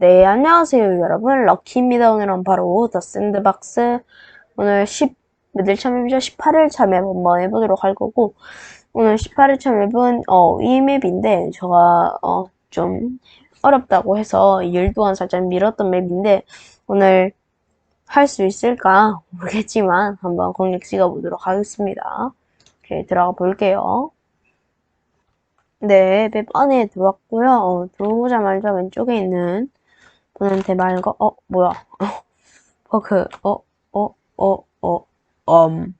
네, 안녕하세요, 여러분. 럭키입니다. 오늘은 바로 더 샌드박스. 오늘 10, 몇일 차 맵이죠? 18일차 맵 한번 해보도록 할 거고, 오늘 18일차 맵은, 어, 이 맵인데, 제가, 어, 좀 어렵다고 해서 일 동안 살짝 미뤘던 맵인데, 오늘 할 수 있을까 모르겠지만, 한번 공략 찍어보도록 하겠습니다. 오케이, 들어가 볼게요. 네, 맵 안에 들어왔고요. 어, 들어오자마자 왼쪽에 있는 분한테 말 거, 어, 뭐야. 어, 버그, 어, 어, 어, 어, 엄.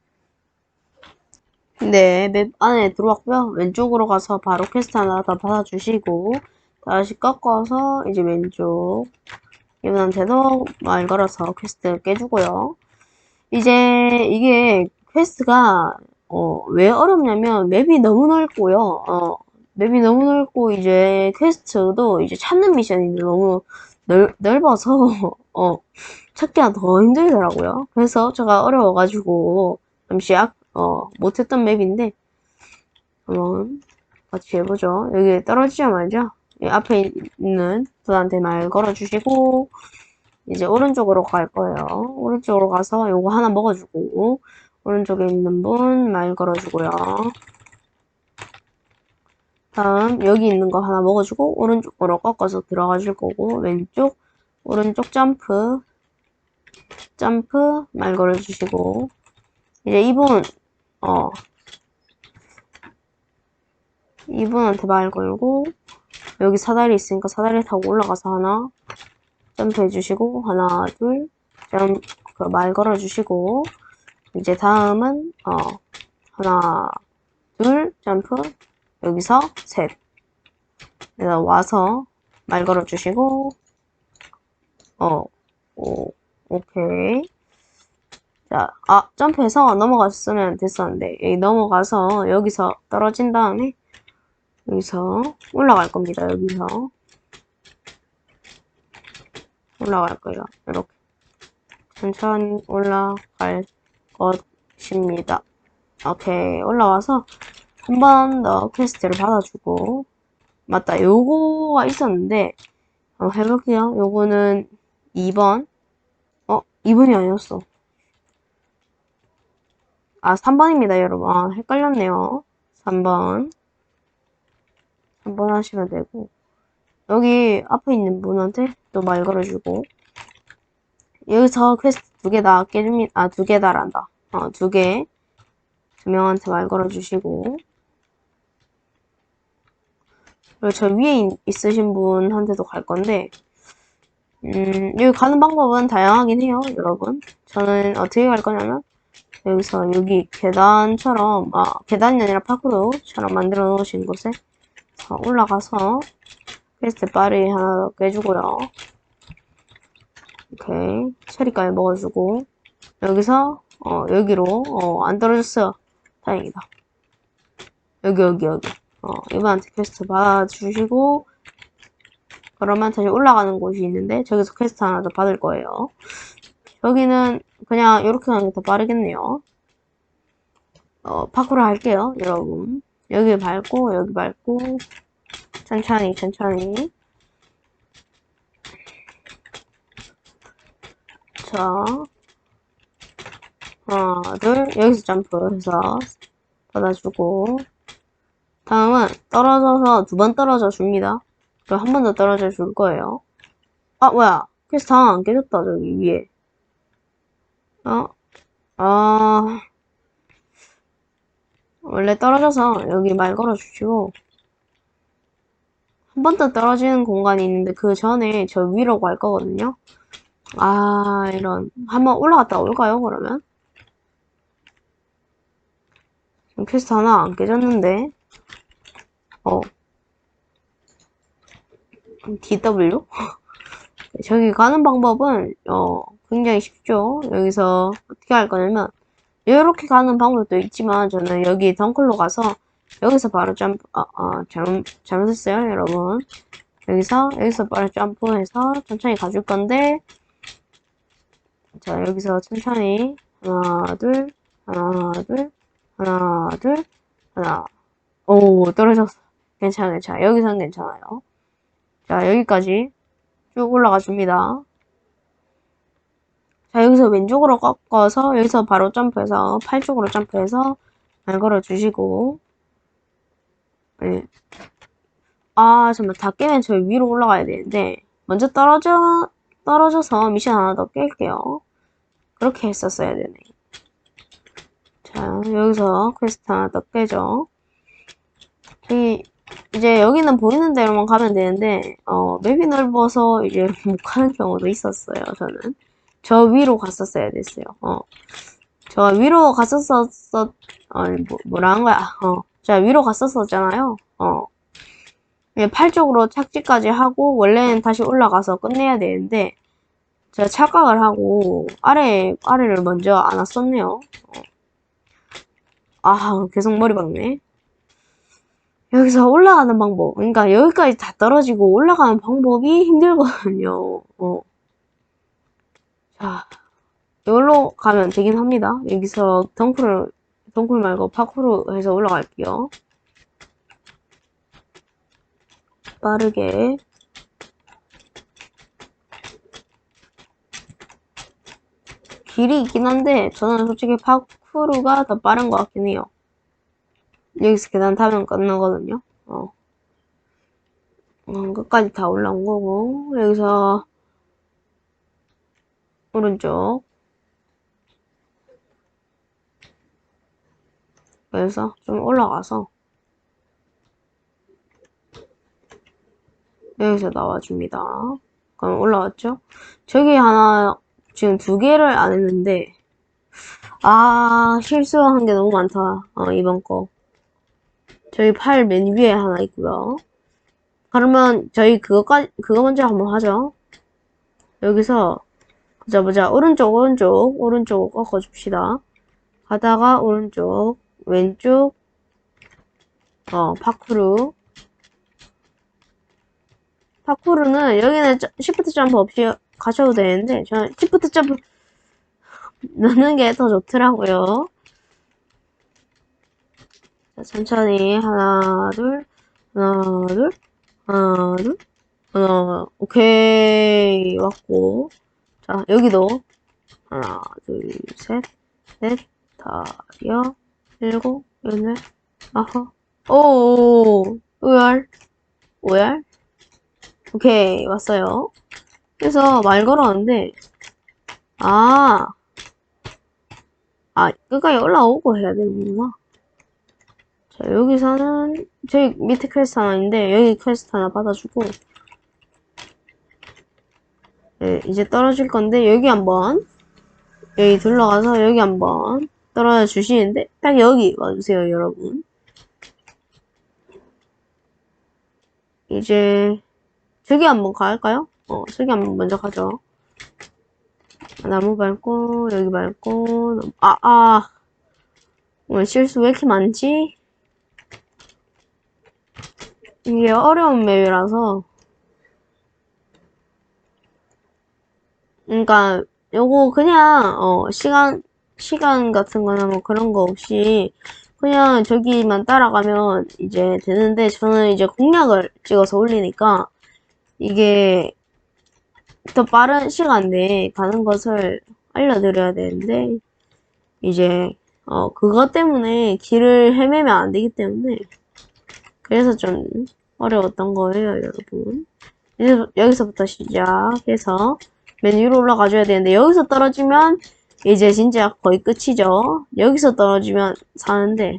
네, 맵 안에 들어왔고요. 왼쪽으로 가서 바로 퀘스트 하나 더 받아주시고, 다시 꺾어서 이제 왼쪽. 이분한테도 말 걸어서 퀘스트 깨주고요. 이제 이게 퀘스트가, 어, 왜 어렵냐면 맵이 너무 넓고요. 어, 맵이 너무 넓고 이제 퀘스트도 이제 찾는 미션이 너무 넓, 넓어서 어 찾기가 더 힘들더라고요. 그래서 제가 어려워가지고 잠시 악, 어 못했던 맵인데 한번 같이 해보죠. 여기 떨어지자마자 이 앞에 있는 분한테 말 걸어주시고 이제 오른쪽으로 갈 거예요. 오른쪽으로 가서 요거 하나 먹어주고 오른쪽에 있는 분 말 걸어주고요. 다음 여기 있는 거 하나 먹어주고 오른쪽으로 꺾어서 들어가 줄 거고 왼쪽 오른쪽 점프 점프 말 걸어주시고. 이제 이분 어 이분한테 말 걸고 여기 사다리 있으니까 사다리 타고 올라가서 하나 점프 해주시고 하나 둘점그말 걸어주시고. 이제 다음은 어 하나 둘 점프 여기서 셋. 그래서 와서 말 걸어주시고, 어, 오, 오케이. 자, 아, 점프해서 넘어갔으면 됐었는데, 여기 넘어가서 여기서 떨어진 다음에, 여기서 올라갈 겁니다, 여기서. 올라갈 거예요, 이렇게. 천천히 올라갈 것입니다. 오케이, 올라와서, 한 번 더 퀘스트를 받아주고. 맞다 요거가 있었는데 한번 해볼게요. 요거는 2번. 어 2번이 아니었어. 아 3번입니다 여러분. 아 헷갈렸네요. 3번. 3번 하시면 되고. 여기 앞에 있는 분한테 또 말 걸어주고. 여기서 퀘스트 두 개 다 깨줍니다. 아 두 개 다란다. 어두 개. 두 명한테 말 걸어주시고 저 위에 있으신 분한테도 갈 건데 음, 여기 가는 방법은 다양하긴 해요, 여러분. 저는 어떻게 갈 거냐면 여기서 여기 계단처럼 아 계단이 아니라 파크로처럼 만들어 놓으신 곳에 올라가서 퀘스트 빠르게 하나 더 깨주고요. 오케이 체리까지 먹어주고 여기서 어 여기로 어 안 떨어졌어요. 다행이다. 여기 여기 여기 어, 이분한테 퀘스트 받아주시고 그러면 다시 올라가는 곳이 있는데 저기서 퀘스트 하나 더 받을 거예요. 여기는 그냥 이렇게 가는 게 더 빠르겠네요. 어, 파쿠르 할게요, 여러분. 여기 밟고 여기 밟고 천천히 천천히 자 하나 둘 여기서 점프해서 받아주고 다음은 떨어져서 두 번 떨어져 줍니다. 그럼 한번 더 떨어져 줄 거예요. 아, 뭐야. 퀘스트 하나 안 깨졌다, 저기 위에. 어? 아. 원래 떨어져서 여기 말 걸어 주시고. 한 번 더 떨어지는 공간이 있는데 그 전에 저 위로 갈 거거든요. 아, 이런. 한번 올라갔다 올까요, 그러면? 퀘스트 하나 안 깨졌는데. 어. DW? 저기 가는 방법은, 어, 굉장히 쉽죠. 여기서 어떻게 할 거냐면, 이렇게 가는 방법도 있지만, 저는 여기 덩클로 가서, 여기서 바로 점프, 아, 아, 잘못, 잘못했어요, 여러분. 여기서, 여기서 바로 점프해서 천천히 가줄 건데, 자, 여기서 천천히, 하나, 둘, 하나, 둘, 하나, 둘, 하나, 오, 떨어졌어. 괜찮아, 괜찮아. 여기선 괜찮아요. 자, 여기까지. 쭉 올라가 줍니다. 자, 여기서 왼쪽으로 꺾어서 여기서 바로 점프해서 팔 쪽으로 점프해서 말 걸어 주시고 네. 아, 잠깐만. 다 깨면 저희 위로 올라가야 되는데 먼저 떨어져 떨어져서 미션 하나 더 깰게요. 그렇게 했었어야 되네. 자, 여기서 퀘스트 하나 더 깨죠. 이 이제 여기는 보이는 대로만 가면 되는데 어, 맵이 넓어서 이제 못 가는 경우도 있었어요. 저는 저 위로 갔었어야 됐어요. 어, 저 위로 갔었었 아니 뭐 뭐라는 거야? 어, 자 위로 갔었었잖아요. 어, 예, 팔 쪽으로 착지까지 하고 원래는 다시 올라가서 끝내야 되는데 제가 착각을 하고 아래 아래를 먼저 안 왔었네요. 어. 아 계속 머리 박네. 여기서 올라가는 방법. 그러니까 여기까지 다 떨어지고 올라가는 방법이 힘들거든요. 어. 자, 이걸로 가면 되긴 합니다. 여기서 덩크를, 덩크 말고 파쿠르 해서 올라갈게요. 빠르게. 길이 있긴 한데, 저는 솔직히 파쿠르가 더 빠른 것 같긴 해요. 여기서 계단 타면 끝나거든요. 어. 어, 끝까지 다 올라온 거고, 여기서, 오른쪽. 그래서 좀 올라가서, 여기서 나와줍니다. 그럼 올라왔죠? 저기 하나, 지금 두 개를 안 했는데, 아, 실수한 게 너무 많다. 어, 이번 거. 저희 팔 맨 위에 하나 있고요. 그러면 저희 그거까지 그거 먼저 한번 하죠. 여기서 보자 보자 오른쪽 오른쪽 오른쪽을 꺾어 줍시다. 가다가 오른쪽 왼쪽 어 파쿠르 파쿠르는 여기는 시프트 점프 없이 가셔도 되는데 저는 시프트 점프 넣는 게 더 좋더라고요. 천천히. 하나 둘. 하나 둘. 하나 둘. 하나 오케이. 왔고. 자 여기도. 하나 둘 셋 넷 다여 일곱 여덟 아홉. 오 오열. 오열. 오케이. 왔어요. 그래서 말 걸었는데. 아. 아, 끝까지 올라오고 해야 되는구나. 자, 여기서는 저기 밑에 퀘스트 하나 있는데 여기 퀘스트 하나 받아주고 네, 이제 떨어질 건데 여기 한번 여기 둘러가서 여기 한번 떨어져 주시는데 딱 여기 와주세요 여러분 이제 저기 한번 갈까요? 어 저기 한번 먼저 가죠 나무 밟고 여기 밟고 아아 아. 오늘 실수 왜 이렇게 많지? 이게 어려운 맵이라서. 그러니까 요거 그냥 어 시간 시간 같은 거나 뭐 그런 거 없이 그냥 저기만 따라가면 이제 되는데 저는 이제 공략을 찍어서 올리니까 이게 더 빠른 시간 내에 가는 것을 알려드려야 되는데 이제 어 그것 때문에 길을 헤매면 안 되기 때문에 그래서 좀 어려웠던 거예요, 여러분. 여기서부터 시작해서 맨 위로 올라가줘야 되는데 여기서 떨어지면 이제 진짜 거의 끝이죠. 여기서 떨어지면 사는데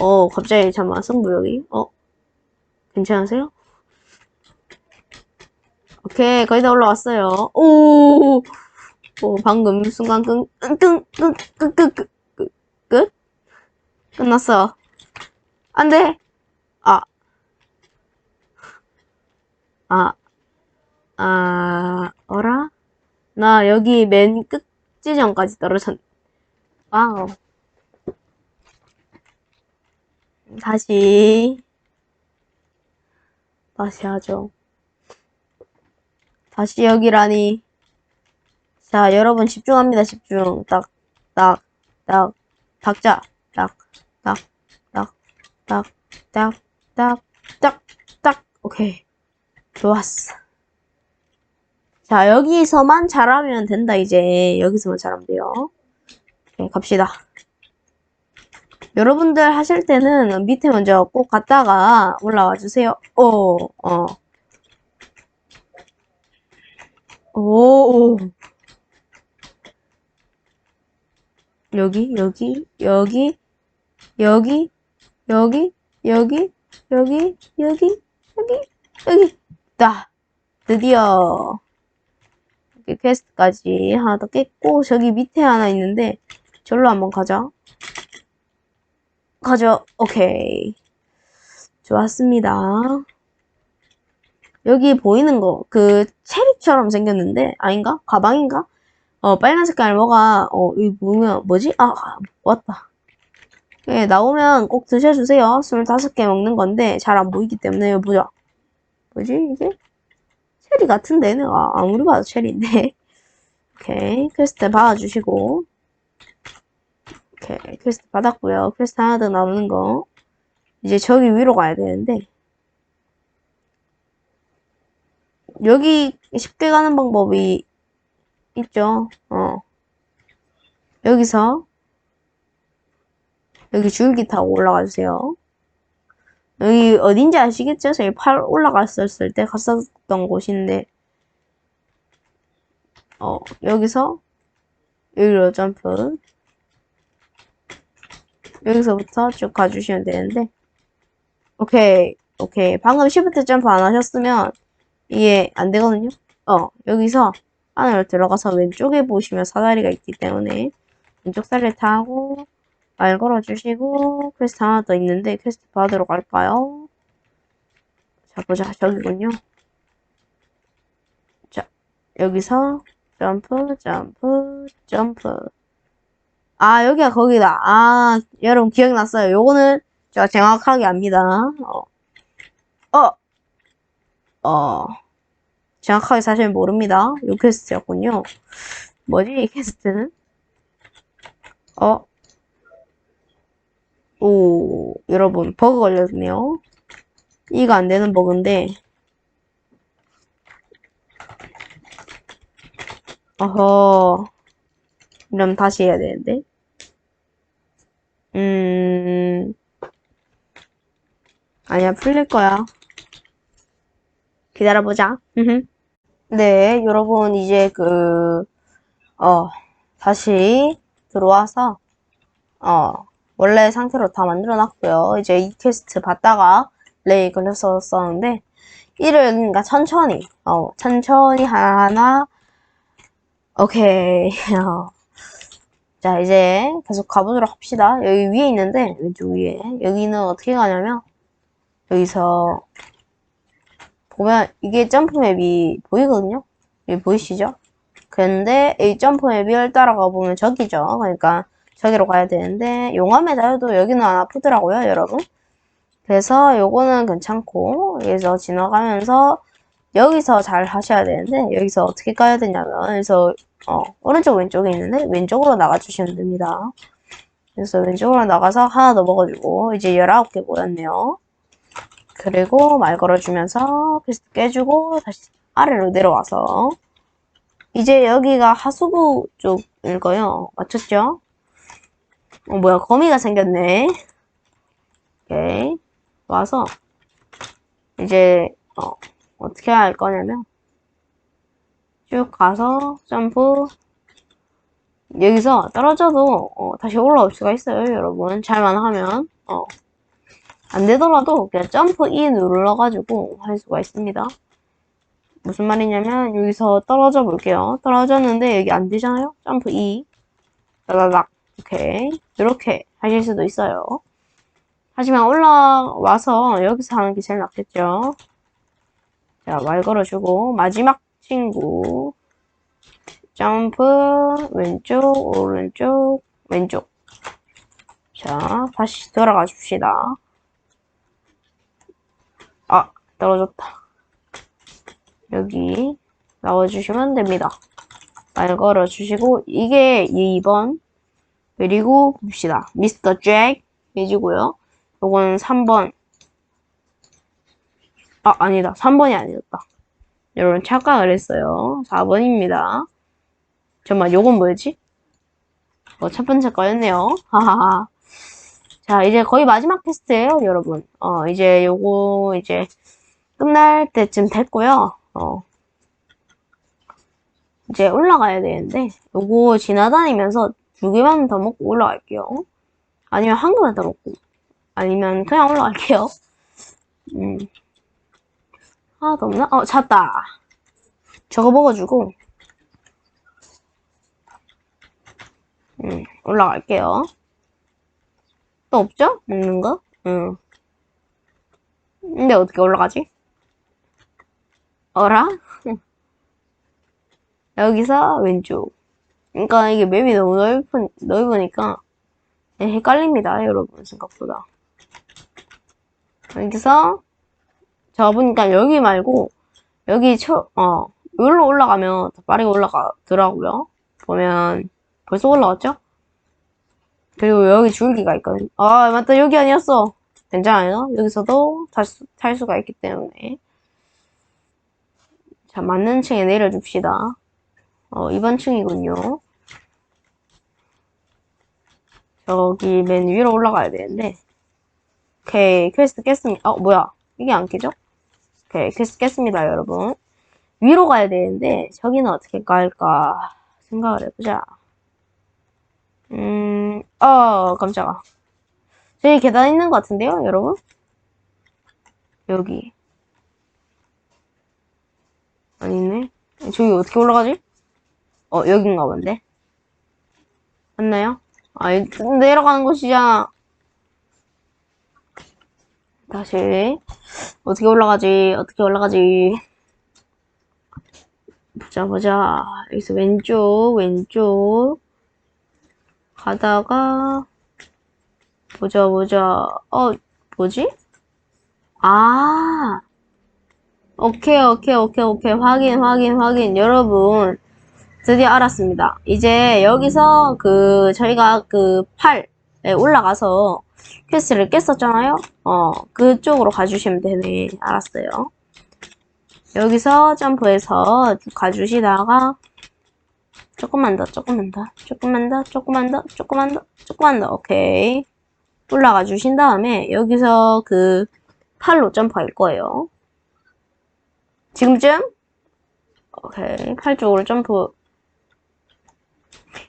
어 갑자기 잠깐 승부욕이 어 괜찮으세요? 오케이 거의 다 올라왔어요. 오, 오 방금 순간 끙끙끙끙끙끝 끝? 끝났어. 안돼. 아. 아. 아, 어라? 나 여기 맨 끝 지점까지 떨어졌, 와우. 다시, 다시 하죠. 다시 여기라니. 자, 여러분 집중합니다, 집중. 딱, 딱, 딱, 박자. 딱, 딱, 딱, 딱, 딱, 딱, 딱, 딱. 오케이. 좋았어. 자, 여기서만 잘하면 된다, 이제. 여기서만 잘하면 돼요. 오케이, 갑시다. 여러분들 하실 때는 밑에 먼저 꼭 갔다가 올라와 주세요. 오, 어. 오, 오. 여기, 여기, 여기, 여기, 여기, 여기, 여기, 여기, 여기, 여기. 다. 드디어. 이렇게 퀘스트까지 하나 더 깼고, 저기 밑에 하나 있는데, 절로 한번 가자. 가죠. 오케이. 좋았습니다. 여기 보이는 거, 그, 체리처럼 생겼는데, 아닌가? 가방인가? 어, 빨간 색깔 뭐가, 어, 이 뭐면, 뭐지? 아, 왔다. 예, 나오면 꼭 드셔주세요. 25개 먹는 건데, 잘 안 보이기 때문에, 보자. 뭐지, 이게? 체리 같은데, 내가 아무리 봐도 체리인데. 오케이. 퀘스트 받아주시고. 오케이. 퀘스트 받았고요. 퀘스트 하나 더 남는 거. 이제 저기 위로 가야 되는데. 여기 쉽게 가는 방법이 있죠. 어. 여기서 여기 줄기 타고 올라가 주세요. 여기 어딘지 아시겠죠? 저희 팔 올라갔었을 때 갔었던 곳인데. 어 여기서 여기로 점프 여기서부터 쭉 가주시면 되는데. 오케이 오케이. 방금 시프트 점프 안 하셨으면 이게 안 되거든요? 어 여기서 안으로 들어가서 왼쪽에 보시면 사다리가 있기 때문에 왼쪽 사다리 타고 말 걸어주시고 퀘스트 하나 더 있는데 퀘스트 받으러 갈까요? 자 보자 저기군요 자 여기서 점프 점프 점프 아 여기가 거기다 아 여러분 기억났어요 요거는 제가 정확하게 압니다 어. 어. 어. 정확하게 사실 모릅니다. 요 퀘스트였군요. 뭐지, 이 퀘스트는? 어? 오, 여러분, 버그 걸렸네요. 이가 안 되는 버그인데. 어허. 그럼 다시 해야 되는데. 음. 아니야, 풀릴 거야. 기다려보자. 네, 여러분, 이제 그, 어, 다시 들어와서, 어, 원래 상태로 다 만들어 놨고요. 이제 이 퀘스트 받다가 레이 걸렸었는데, 이를, 그러니까 천천히, 어, 천천히 하나, 오케이. 어. 자, 이제 계속 가보도록 합시다. 여기 위에 있는데, 왼쪽 위에. 여기는 어떻게 가냐면, 여기서 보면 이게 점프맵이 보이거든요? 여기 보이시죠? 근데 이 점프맵을 따라가 보면 저기죠. 그러니까 저기로 가야 되는데 용암의 자유도 여기는 안 아프더라고요, 여러분. 그래서 요거는 괜찮고 여기서 지나가면서 여기서 잘 하셔야 되는데 여기서 어떻게 가야 되냐면 그래서 어, 오른쪽 왼쪽에 있는데 왼쪽으로 나가주시면 됩니다. 그래서 왼쪽으로 나가서 하나 더 먹어주고 이제 19개 모였네요. 그리고 말 걸어주면서 깨주고 다시 아래로 내려와서 이제 여기가 하수구 쪽일 거예요. 맞췄죠? 어 뭐야 거미가 생겼네. 오케이 와서 이제 어, 어떻게 할 거냐면 쭉 가서 점프 여기서 떨어져도 어, 다시 올라올 수가 있어요 여러분 잘만 하면 어. 안 되더라도 그냥 점프 E 눌러가지고 할 수가 있습니다. 무슨 말이냐면 여기서 떨어져 볼게요. 떨어졌는데 여기 안 되잖아요. 점프 E 따다닥 오케이 이렇게 하실 수도 있어요. 하지만 올라와서 여기서 하는 게 제일 낫겠죠. 자, 말 걸어주고 마지막 친구 점프 왼쪽 오른쪽 왼쪽 자 다시 돌아가 줍시다. 아, 떨어졌다. 여기 나와주시면 됩니다. 말 걸어주시고, 이게 2번. 그리고 봅시다. 미스터 잭 해주고요. 요거는 3번. 아, 아니다. 3번이 아니었다. 여러분 착각을 했어요. 4번입니다. 잠깐만, 요건 뭐였지? 어, 첫 번째 거였네요. 하하하. 자, 이제 거의 마지막 테스트예요, 여러분. 어, 이제 요거 이제 끝날 때쯤 됐고요. 어. 이제 올라가야 되는데 요거 지나다니면서 두 개만 더 먹고 올라갈게요. 아니면 한 개만 더 먹고 아니면 그냥 올라갈게요. 음. 하나도 없나? 어, 찾다. 저거 먹어주고 음, 올라갈게요. 또 없죠? 먹는 거? 응. 근데 어떻게 올라가지? 어라? 여기서 왼쪽. 그러니까 이게 맵이 너무 넓은, 넓으니까 네, 헷갈립니다, 여러분, 생각보다. 여기서 저 보니까 여기 말고 여기 쳐, 어, 여기로 올라가면 더 빠르게 올라가더라고요. 보면 벌써 올라왔죠? 그리고 여기 줄기가 있거든요. 아, 맞다. 여기 아니었어. 괜찮아요. 여기서도 탈, 수, 탈 수가 있기 때문에. 자, 맞는 층에 내려줍시다. 어, 이번 층이군요. 저기 맨 위로 올라가야 되는데. 오케이, 퀘스트 깼습니다. 어, 뭐야. 이게 안 깨져? 오케이, 퀘스트 깼습니다, 여러분. 위로 가야 되는데, 저기는 어떻게 갈까 생각을 해보자. 음, 어, 깜짝아. 저기 계단 있는 것 같은데요, 여러분? 여기. 아니네. 저기 어떻게 올라가지? 어, 여긴가 본데. 맞나요? 아, 내려가는 곳이잖아. 다시. 어떻게 올라가지? 어떻게 올라가지? 보자, 보자. 여기서 왼쪽, 왼쪽. 가다가, 보자, 보자. 어, 뭐지? 아. 오케이, 오케이, 오케이, 오케이. 확인, 확인, 확인. 여러분. 드디어 알았습니다. 이제 여기서 그, 저희가 그 8에 올라가서 퀘스트를 깼었잖아요? 어, 그쪽으로 가주시면 되네. 알았어요. 여기서 점프해서 쭉 가주시다가 조금만 더, 조금만 더, 조금만 더, 조금만 더, 조금만 더, 조금만 더, 오케이. 올라가 주신 다음에 여기서 그 팔로 점프할 거예요. 지금쯤? 오케이. 팔 쪽으로 점프.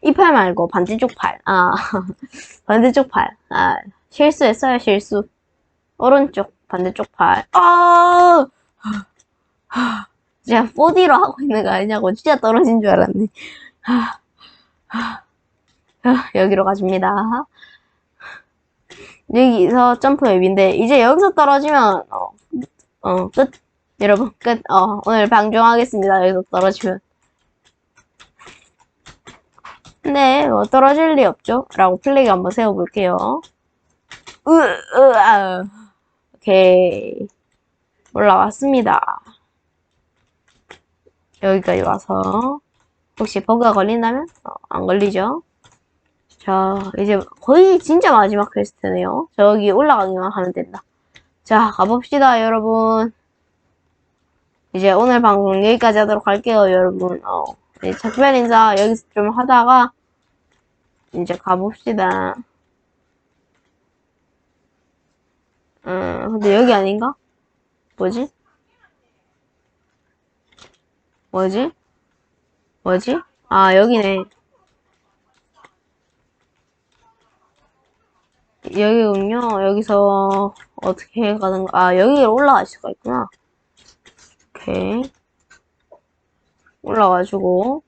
이 팔 말고 반대쪽 팔. 아, 반대쪽 팔. 아, 실수했어요, 실수. 오른쪽, 반대쪽 팔. 아! 제가 4D로 하고 있는 거 아니냐고 진짜 떨어진 줄 알았네. 여기로 가줍니다. 여기서 점프 앱인데 이제 여기서 떨어지면 어, 어, 끝. 여러분 끝. 어, 오늘 방종하겠습니다. 여기서 떨어지면. 근데 뭐 떨어질 리 없죠? 라고 플래그 한번 세워볼게요. 으, 으, 아. 오케이. 올라왔습니다. 여기까지 와서 혹시 버그가 걸린다면 어, 안 걸리죠? 자 이제 거의 진짜 마지막 퀘스트네요. 저기 올라가기만 하면 된다. 자 가봅시다 여러분. 이제 오늘 방송 여기까지 하도록 할게요 여러분. 어, 네, 작별 인사 여기서 좀 하다가 이제 가봅시다. 음, 근데 여기 아닌가? 뭐지? 뭐지? 뭐지? 아, 여기네. 여기군요. 여기서 어떻게 가는 거? 아, 여기로 올라갈 수가 있구나. 오케이. 올라가지고.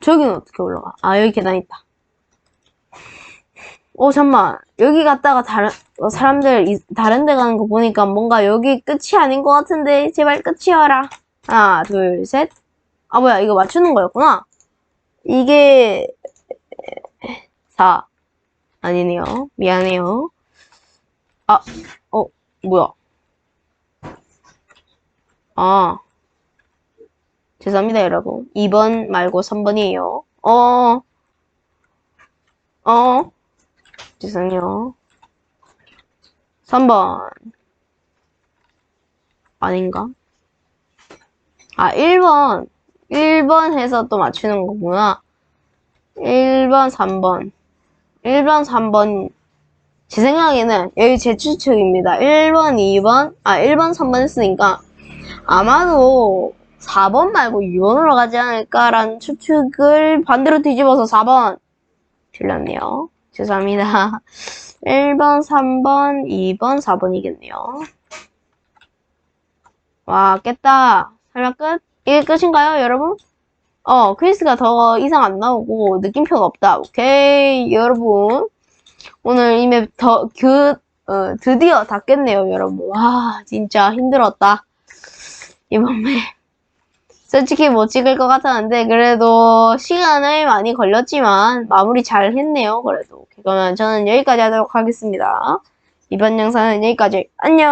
저기는 어떻게 올라가? 아, 여기 계단 있다. 오, 잠만. 여기 갔다가 다른, 어, 사람들, 이- 다른 데 가는 거 보니까 뭔가 여기 끝이 아닌 것 같은데, 제발 끝이어라. 하나, 둘, 셋. 아, 뭐야, 이거 맞추는 거였구나. 이게, 4. 아니네요. 미안해요. 아, 어, 뭐야. 아, 죄송합니다, 여러분. 2번 말고 3번이에요. 어, 어, 죄송해요. 3번. 아닌가? 아, 1번. 1번 해서 또 맞추는 거구나. 1번, 3번. 1번, 3번. 제 생각에는, 여기 제 추측입니다. 1번, 2번, 아, 1번, 3번 했으니까, 아마도 4번 말고 2번으로 가지 않을까라는 추측을 반대로 뒤집어서 4번. 틀렸네요. 죄송합니다. 1번, 3번, 2번, 4번이겠네요. 와, 깼다. 설마 끝? 이게 끝인가요, 여러분? 어, 퀴즈가 더 이상 안 나오고 느낌표가 없다. 오케이, 여러분. 오늘 이맵 더, 그, 어, 드디어 다 깼네요, 여러분. 와, 진짜 힘들었다. 이번 맵. 솔직히 못 찍을 것 같았는데, 그래도 시간을 많이 걸렸지만, 마무리 잘 했네요, 그래도. 그러면 저는 여기까지 하도록 하겠습니다. 이번 영상은 여기까지. 안녕!